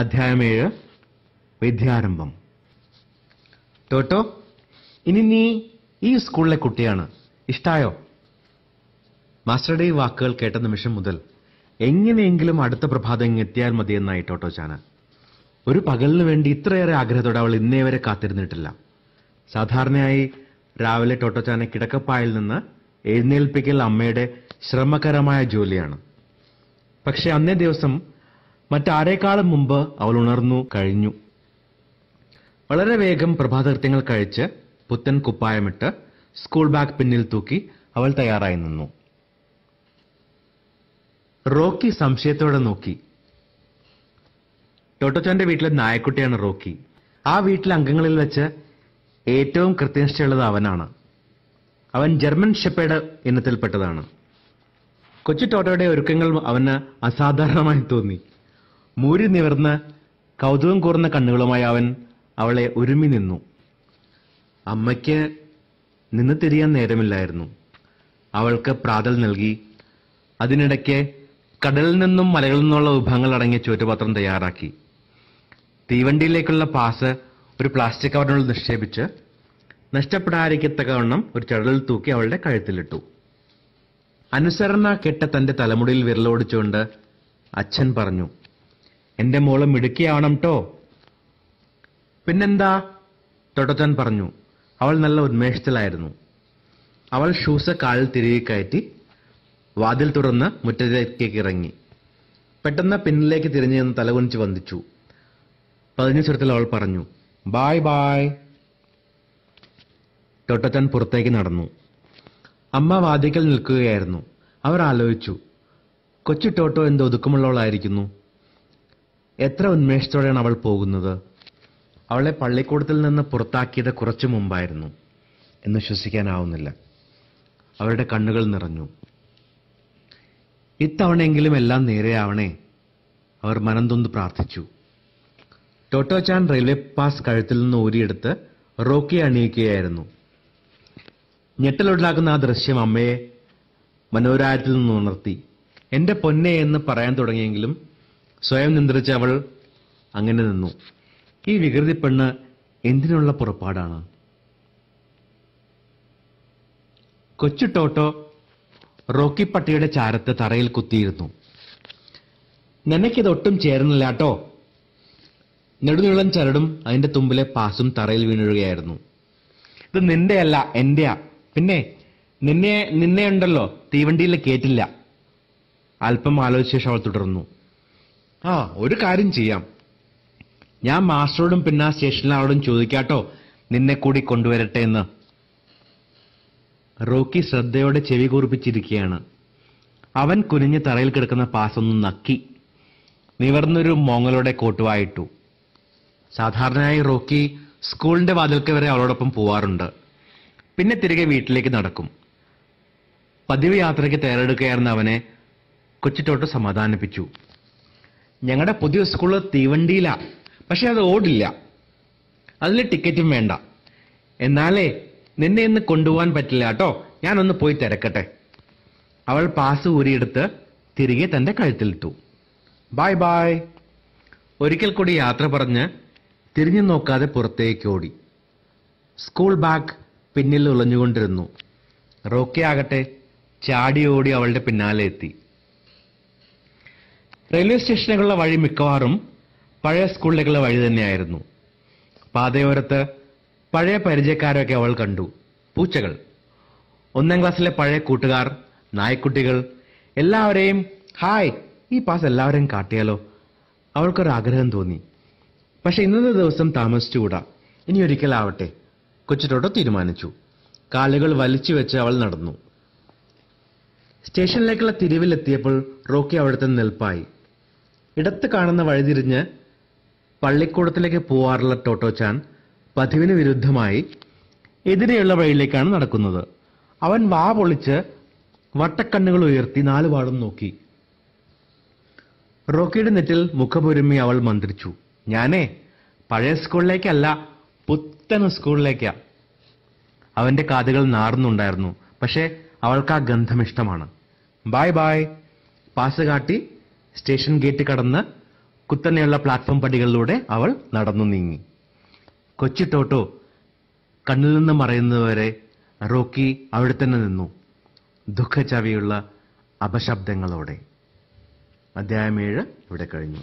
അധ്യായം ഏഴ് വിദ്യാരംഭം. ടോട്ടോ ഇനി നീ ഈ സ്കൂളിലെ കുട്ടിയാണ്. ഇഷ്ടായോ? മാസ്റ്ററുടെ ഈ വാക്കുകൾ കേട്ട നിമിഷം മുതൽ എങ്ങനെയെങ്കിലും അടുത്ത പ്രഭാതം എത്തിയാൽ മതിയെന്നായി ടോട്ടോ ചാന. ഒരു പകലിനു വേണ്ടി ഇത്രയേറെ ആഗ്രഹത്തോടെ അവൾ ഇന്നേ വരെ കാത്തിരുന്നിട്ടില്ല. സാധാരണയായി രാവിലെ ടോട്ടോ ചാനെ കിടക്കപ്പായിൽ നിന്ന് എഴുന്നേൽപ്പിക്കൽ അമ്മയുടെ ശ്രമകരമായ ജോലിയാണ്. പക്ഷെ അന്നേ ദിവസം മറ്റാരേക്കാളും മുമ്പ് അവൾ ഉണർന്നു കഴിഞ്ഞു. വളരെ വേഗം പ്രഭാതകൃത്യങ്ങൾ കഴിച്ച് പുത്തൻ കുപ്പായമിട്ട് സ്കൂൾ ബാഗ് പിന്നിൽ തൂക്കി അവൾ തയ്യാറായി നിന്നു. റോക്കി സംശയത്തോടെ നോക്കി. ടോട്ടോച്ചാന്റെ വീട്ടിലെ നായക്കുട്ടിയാണ് റോക്കി. ആ വീട്ടിലെ അംഗങ്ങളിൽ വെച്ച് ഏറ്റവും കൃത്യനിഷ്ഠയുള്ളത് അവനാണ്. അവൻ ജർമ്മൻ ഷെപ്പേഡ് ഇനത്തിൽപ്പെട്ടതാണ്. കൊച്ചു ടോട്ടോയുടെ ഒരുക്കങ്ങൾ അവന് അസാധാരണമായി തോന്നി. മൂരി നിവർന്ന് കൗതുകം കൂർന്ന കണ്ണുകളുമായി അവൻ അവളെ ഒരുമി നിന്നു. അമ്മയ്ക്ക് നിന്ന് തിരിയാൻ നേരമില്ലായിരുന്നു. അവൾക്ക് പ്രാതൽ നൽകി അതിനിടയ്ക്ക് കടലിൽ നിന്നും മലകളിൽ നിന്നുള്ള വിഭവങ്ങൾ അടങ്ങിയ ചുറ്റുപാത്രം തയ്യാറാക്കി. തീവണ്ടിയിലേക്കുള്ള പാസ് ഒരു പ്ലാസ്റ്റിക് കവറിനുള്ളിൽ നിക്ഷേപിച്ച് നഷ്ടപ്പെടാതിരിക്കത്തക്കവണ്ണം ഒരു ചടലിൽ തൂക്കി അവളുടെ കഴുത്തിലിട്ടു. അനുസരണ കെട്ട തന്റെ തലമുടിയിൽ വിരലോടിച്ചുകൊണ്ട് അച്ഛൻ പറഞ്ഞു എന്റെ മോൾ മിടുക്കിയാവണം ട്ടോ. പിന്നെന്താ? ടൊട്ടച്ചൻ പറഞ്ഞു അവൾ നല്ല ഉന്മേഷത്തിലായിരുന്നു. അവൾ ഷൂസ് കാലിൽ തിരികെ കയറ്റി വാതിൽ തുറന്ന് മുറ്റത്തേക്ക് ഇറങ്ങി. പെട്ടെന്ന് പിന്നിലേക്ക് തിരിഞ്ഞു നിന്ന് തലകുനിച്ച് വന്ദിച്ചു. പതിഞ്ഞ സ്വരത്തിൽ അവൾ പറഞ്ഞു ബായ് ബായ് ടൊട്ടച്ചൻ പുറത്തേക്ക് നടന്നു. അമ്മ വാതിക്കൽ നിൽക്കുകയായിരുന്നു. അവർ ആലോചിച്ചു കൊച്ചു ടോട്ടോ എന്ത് ഒതുക്കമുള്ളവളായിരിക്കുന്നു. എത്ര ഉന്മേഷത്തോടെയാണ് അവൾ പോകുന്നത്? അവളെ പള്ളിക്കൂടത്തിൽ നിന്ന് പുറത്താക്കിയത് കുറച്ചു മുമ്പായിരുന്നു. എന്ന് വിശ്വസിക്കാനാവുന്നില്ല അവരുടെ കണ്ണുകൾ നിറഞ്ഞു. ഇത്തവണയെങ്കിലും എല്ലാം നേരെയാവണേ അവർ മനം തൊന്ന് പ്രാർത്ഥിച്ചു. ടോട്ടോ ചാൻ റെയിൽവേ പാസ് കഴുത്തിൽ നിന്ന് ഊരിയെടുത്ത് റോക്കി അണിയിക്കുകയായിരുന്നു. ഞെട്ടലുണ്ടാക്കുന്ന ആ ദൃശ്യം അമ്മയെ മനോരായത്തിൽ നിന്ന് ഉണർത്തി. എന്റെ പൊന്നെ എന്ന് പറയാൻ തുടങ്ങിയെങ്കിലും സ്വയം നിയന്ത്രിച്ച അവൾ അങ്ങനെ നിന്നു. ഈ വികൃതി പെണ്ണ് എന്തിനുള്ള പുറപ്പാടാണ്? കൊച്ചു ടോട്ടോ റോക്കി പട്ടിയുടെ ചാരത്ത് തറയിൽ കുത്തിയിരുന്നു. നിനക്കിതൊട്ടും ചേരുന്നില്ല കേട്ടോ നെടുനീളം ചരടും അതിന്റെ തുമ്പിലെ പാസും തറയിൽ വീണിടുകയായിരുന്നു ഇത് നിന്റെയല്ല എന്റെയാ. പിന്നെ നിന്നെ നിന്നെ ഉണ്ടല്ലോ തീവണ്ടിയിൽ കേറ്റില്ല. അല്പം ആലോചിച്ച ശേഷം അവൾ തുടർന്നു. ആ ഒരു കാര്യം ചെയ്യാം. ഞാൻ മാസ്റ്ററോടും പിന്നെ ആ സ്റ്റേഷനിലാളോടും ചോദിക്കാട്ടോ നിന്നെ കൂടി കൊണ്ടുവരട്ടെ എന്ന്. റോക്കി ശ്രദ്ധയോടെ ചെവി കൂർപ്പിച്ചിരിക്കുകയാണ് അവൻ കുനിഞ്ഞ് തറയിൽ കിടക്കുന്ന പാസൊന്ന് നക്കി. നിവർന്നൊരു മോങ്ങലോടെ കോട്ടുവായിട്ടു. സാധാരണയായി റോക്കി സ്കൂളിന്റെ വാതിൽക്ക് വരെ അവളോടൊപ്പം പോവാറുണ്ട്. പിന്നെ തിരികെ വീട്ടിലേക്ക് നടക്കും. പതിവ് യാത്രയ്ക്ക് തയ്യാറെടുക്കുകയായിരുന്ന അവനെ കൊച്ചിട്ടോട്ട് സമാധാനിപ്പിച്ചു. ഞങ്ങളുടെ പുതിയ സ്കൂൾ തീവണ്ടിയിലാ. പക്ഷെ അത് ഓടില്ല. അതിൽ ടിക്കറ്റും വേണ്ട. എന്നാലേ നിന്നെ ഇന്ന് കൊണ്ടുപോകാൻ പറ്റില്ല കേട്ടോ. ഞാനൊന്ന് പോയി തിരക്കട്ടെ. അവൾ പാസ് ഊരിയെടുത്ത് തിരികെ തന്റെ കഴുത്തിലിട്ടു. ബായ് ബായ് ഒരിക്കൽ കൂടി യാത്ര പറഞ്ഞ് തിരിഞ്ഞു നോക്കാതെ പുറത്തേക്ക് ഓടി. സ്കൂൾ ബാഗ് പിന്നിൽ ഉളഞ്ഞുകൊണ്ടിരുന്നു. റോക്കി ആകട്ടെ ചാടി ഓടി അവളുടെ പിന്നാലെ എത്തി. റെയിൽവേ സ്റ്റേഷനുകളുടെ വഴി മിക്കവാറും പഴയ സ്കൂളിലേക്കുള്ള വഴി തന്നെയായിരുന്നു. പാതയോരത്ത് പഴയ പരിചയക്കാരൊക്കെ അവൾ കണ്ടു. പൂച്ചകൾ. ഒന്നാം ക്ലാസ്സിലെ പഴയ കൂട്ടുകാർ നായ്ക്കുട്ടികൾ എല്ലാവരെയും ഹായ് ഈ പാസ് എല്ലാവരെയും കാട്ടിയാലോ? അവൾക്കൊരു ആഗ്രഹം തോന്നി. പക്ഷെ ഇന്നത്തെ ദിവസം താമസിച്ചുകൂടാ ഇനി ഒരിക്കലാവട്ടെ കൊച്ചിട്ടോട്ടോ തീരുമാനിച്ചു. കാലുകൾ വലിച്ചു വെച്ച് അവൾ നടന്നു. സ്റ്റേഷനിലേക്കുള്ള തിരിവിലെത്തിയപ്പോൾ റോക്കി അവിടുത്തെ നിൽപ്പായി. ഇടത്ത് കാണുന്ന വഴിതിരിഞ്ഞ് പള്ളിക്കൂടത്തിലേക്ക് പോവാറുള്ള ടോട്ടോ ചാൻ പതിവിന് വിരുദ്ധമായി എതിരെയുള്ള വഴിയിലേക്കാണ് നടക്കുന്നത്. അവൻ വാ പൊളിച്ച് വട്ടക്കണ്ണുകൾ ഉയർത്തി നാലുപാടും നോക്കി. റോക്കിയുടെ നെറ്റിൽ മുഖപൊരുമി അവൾ മന്ത്രിച്ചു. ഞാനേ പഴയ സ്കൂളിലേക്കല്ല പുത്തൻ സ്കൂളിലേക്കാ. അവന്റെ കാതുകൾ നാറുന്നുണ്ടായിരുന്നു. പക്ഷേ അവൾക്ക് ആ ഗന്ധം ഇഷ്ടമാണ്. Bye bye. പാസ് കാട്ടി സ്റ്റേഷൻ ഗേറ്റ് കടന്ന് കുത്തനെയുള്ള പ്ലാറ്റ്ഫോം പടികളിലൂടെ അവൾ നടന്നു നീങ്ങി. കൊച്ചി ടോട്ടോ കണ്ണിൽ നിന്ന് മറയുന്നതുവരെ റോക്കി അവിടെ തന്നെ നിന്നു ദുഃഖചവിയുള്ള അപശബ്ദങ്ങളോടെ. അധ്യായം ഏഴ് ഇവിടെ കഴിഞ്ഞു.